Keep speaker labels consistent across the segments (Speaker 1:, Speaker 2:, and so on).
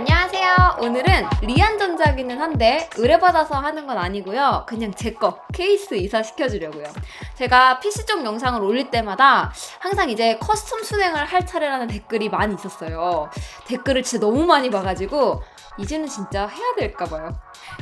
Speaker 1: 안녕하세요. 오늘은 리안전자기는 한데 의뢰받아서 하는 건 아니고요. 그냥 제 거 케이스 이사 시켜주려고요. 제가 PC 쪽 영상을 올릴 때마다 항상 이제 커스텀 순행을 할 차례라는 댓글이 많이 있었어요. 댓글을 진짜 너무 많이 봐가지고 이제는 진짜 해야 될까 봐요.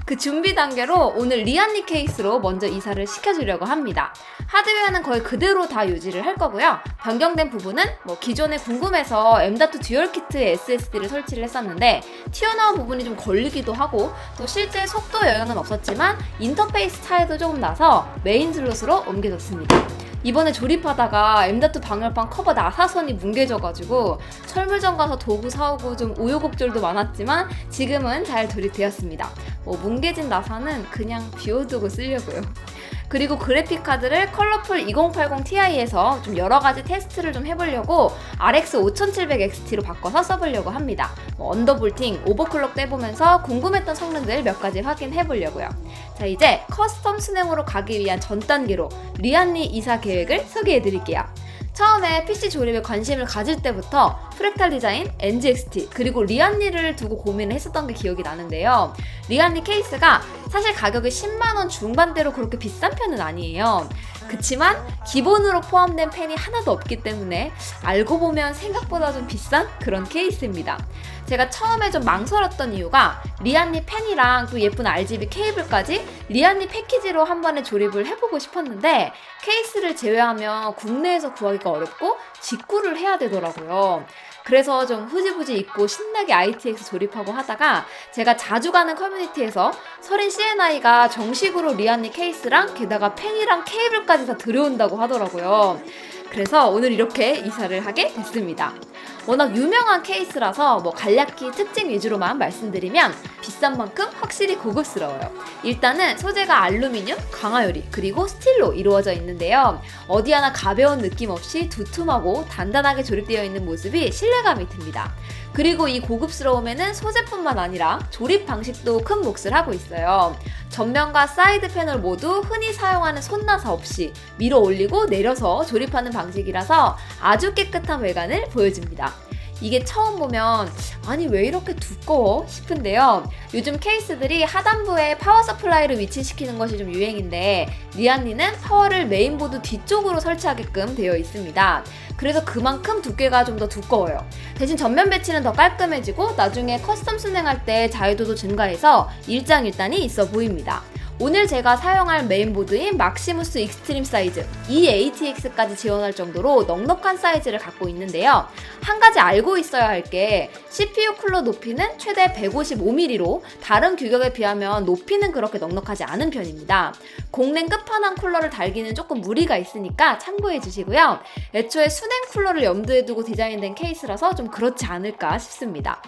Speaker 1: 그 준비 단계로 오늘 리안리 케이스로 먼저 이사를 시켜주려고 합니다. 하드웨어는 거의 그대로 다 유지를 할 거고요. 변경된 부분은 뭐 기존에 궁금해서 M.2 듀얼 키트에 SSD를 설치를 했었는데 튀어나온 부분이 좀 걸리기도 하고 또 실제 속도 영향은 없었지만 인터페이스 차이도 조금 나서 메인 슬롯으로 옮겨졌습니다. 이번에 조립하다가 M.2 방열판 커버 나사선이 뭉개져가지고 철물점 가서 도구 사오고 좀 우여곡절도 많았지만 지금은 잘 조립되었습니다. 뭐 뭉개진 나사는 그냥 비워두고 쓰려고요. 그리고 그래픽 카드를 컬러풀 2080 Ti에서 좀 여러 가지 테스트를 좀 해보려고 RX 5700XT로 바꿔서 써보려고 합니다. 뭐 언더볼팅, 오버클럭도 해보면서 궁금했던 성능들 몇 가지 확인해 보려고요. 자, 이제 커스텀 순행으로 가기 위한 전 단계로 리안리 이사 계획을 소개해 드릴게요. 처음에 PC 조립에 관심을 가질 때부터 프랙탈 디자인, NGXT, 그리고 리안리를 두고 고민을 했었던 게 기억이 나는데요. 리안리 케이스가 사실 가격이 10만원 중반대로 그렇게 비싼 편은 아니에요. 그치만 기본으로 포함된 펜이 하나도 없기 때문에 알고 보면 생각보다 좀 비싼 그런 케이스입니다. 제가 처음에 좀 망설였던 이유가 리안리 펜이랑 또 예쁜 RGB 케이블까지 리안리 패키지로 한 번에 조립을 해보고 싶었는데 케이스를 제외하면 국내에서 구하기가 어렵고 직구를 해야 되더라고요. 그래서 좀 후지부지 입고 신나게 ITX 조립하고 하다가 제가 자주 가는 커뮤니티에서 서린 CNI가 정식으로 리안리 케이스랑 게다가 펜이랑 케이블까지 다 들여온다고 하더라고요. 그래서 오늘 이렇게 이사를 하게 됐습니다. 워낙 유명한 케이스라서 뭐 간략히 특징 위주로만 말씀드리면 비싼 만큼 확실히 고급스러워요. 일단은 소재가 알루미늄, 강화유리, 그리고 스틸로 이루어져 있는데요. 어디 하나 가벼운 느낌 없이 두툼하고 단단하게 조립되어 있는 모습이 신뢰감이 듭니다. 그리고 이 고급스러움에는 소재뿐만 아니라 조립 방식도 큰 몫을 하고 있어요. 전면과 사이드 패널 모두 흔히 사용하는 손나사 없이 밀어 올리고 내려서 조립하는 방식이라서 아주 깨끗한 외관을 보여줍니다. 이게 처음 보면 아니 왜 이렇게 두꺼워 싶은데요. 요즘 케이스들이 하단부에 파워 서플라이를 위치시키는 것이 좀 유행인데 리안리는 파워를 메인보드 뒤쪽으로 설치하게끔 되어 있습니다. 그래서 그만큼 두께가 좀 더 두꺼워요. 대신 전면 배치는 더 깔끔해지고 나중에 커스텀 순행할 때 자유도도 증가해서 일장일단이 있어 보입니다. 오늘 제가 사용할 메인보드인 막시무스 익스트림 사이즈 EATX까지 지원할 정도로 넉넉한 사이즈를 갖고 있는데요. 한 가지 알고 있어야 할 게 CPU 쿨러 높이는 최대 155mm로 다른 규격에 비하면 높이는 그렇게 넉넉하지 않은 편입니다. 공랭 끝판왕 쿨러를 달기는 조금 무리가 있으니까 참고해 주시고요. 애초에 순행 쿨러를 염두에 두고 디자인된 케이스라서 좀 그렇지 않을까 싶습니다.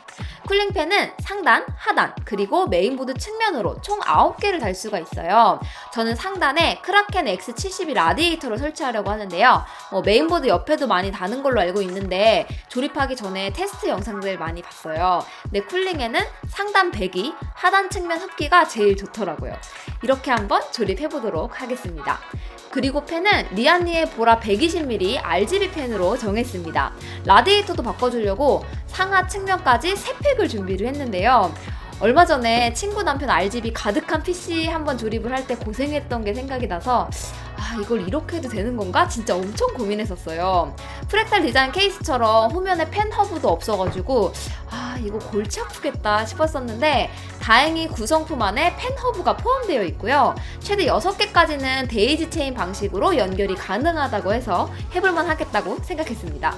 Speaker 1: 쿨링팬은 상단, 하단, 그리고 메인보드 측면으로 총 9개를 달 수가 있어요. 저는 상단에 크라켄 X72 라디에이터를 설치하려고 하는데요. 뭐 메인보드 옆에도 많이 다는 걸로 알고 있는데 조립하기 전에 테스트 영상들 많이 봤어요. 근데 쿨링에는 상단 배기, 하단 측면 흡기가 제일 좋더라고요. 이렇게 한번 조립해 보도록 하겠습니다. 그리고 펜은 리안니의 보라 120mm RGB 펜으로 정했습니다. 라디에이터도 바꿔주려고 상하 측면까지 3팩을 준비를 했는데요. 얼마 전에 친구 남편 RGB 가득한 PC 한번 조립을 할 때 고생했던 게 생각이 나서 아 이걸 이렇게 해도 되는 건가? 진짜 엄청 고민했었어요. 프랙탈 디자인 케이스처럼 후면에 펜 허브도 없어가지고 아 이거 골치 아프겠다 싶었었는데 다행히 구성품 안에 펜 허브가 포함되어 있고요. 최대 6개까지는 데이지 체인 방식으로 연결이 가능하다고 해서 해볼만 하겠다고 생각했습니다.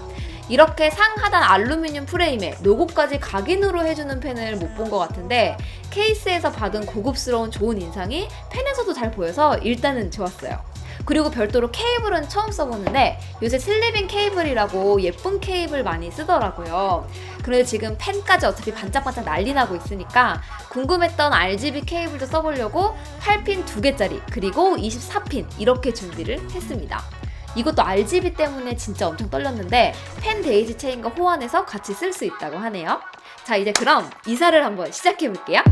Speaker 1: 이렇게 상하단 알루미늄 프레임에 로고까지 각인으로 해주는 펜을 못 본 것 같은데 케이스에서 받은 고급스러운 좋은 인상이 펜에서도 잘 보여서 일단은 좋았어요. 그리고 별도로 케이블은 처음 써보는데 요새 슬리빙 케이블이라고 예쁜 케이블 많이 쓰더라고요. 그런데 지금 펜까지 어차피 반짝반짝 난리 나고 있으니까 궁금했던 RGB 케이블도 써보려고 8핀 2개짜리 그리고 24핀 이렇게 준비를 했습니다. 이것도 RGB 때문에 진짜 엄청 떨렸는데 펜 데이지 체인과 호환해서 같이 쓸 수 있다고 하네요. 자 이제 그럼 이사를 한번 시작해 볼게요.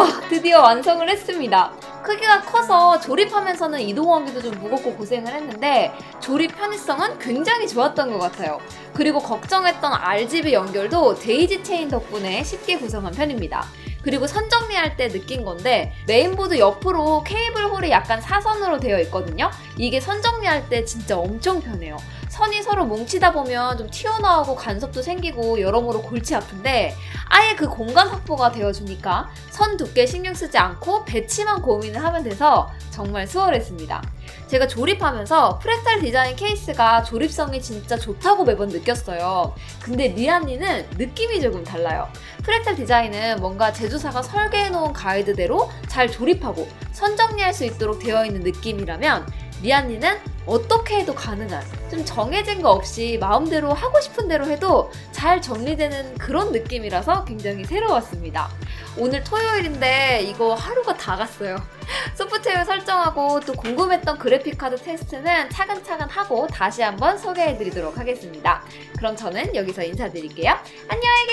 Speaker 1: 우와 드디어 완성을 했습니다. 크기가 커서 조립하면서는 이동하기도 좀 무겁고 고생을 했는데 조립 편의성은 굉장히 좋았던 것 같아요. 그리고 걱정했던 RGB 연결도 데이지 체인 덕분에 쉽게 구성한 편입니다. 그리고 선 정리할 때 느낀 건데 메인보드 옆으로 케이블 홀이 약간 사선으로 되어 있거든요. 이게 선 정리할 때 진짜 엄청 편해요. 선이 서로 뭉치다 보면 좀 튀어나오고 간섭도 생기고 여러모로 골치 아픈데 아예 그 공간 확보가 되어주니까 선 두께 신경 쓰지 않고 배치만 고민을 하면 돼서 정말 수월했습니다. 제가 조립하면서 프레탈 디자인 케이스가 조립성이 진짜 좋다고 매번 느꼈어요. 근데 리안니는 느낌이 조금 달라요. 프레탈 디자인은 뭔가 제조사가 설계해놓은 가이드대로 잘 조립하고 선 정리할 수 있도록 되어 있는 느낌이라면 리안니는 어떻게 해도 가능한 좀 정해진 거 없이 마음대로 하고 싶은 대로 해도 잘 정리되는 그런 느낌이라서 굉장히 새로웠습니다. 오늘 토요일인데 이거 하루가 다 갔어요. 소프트웨어 설정하고 또 궁금했던 그래픽카드 테스트는 차근차근 하고 다시 한번 소개해 드리도록 하겠습니다. 그럼 저는 여기서 인사드릴게요. 안녕히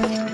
Speaker 1: 계세요.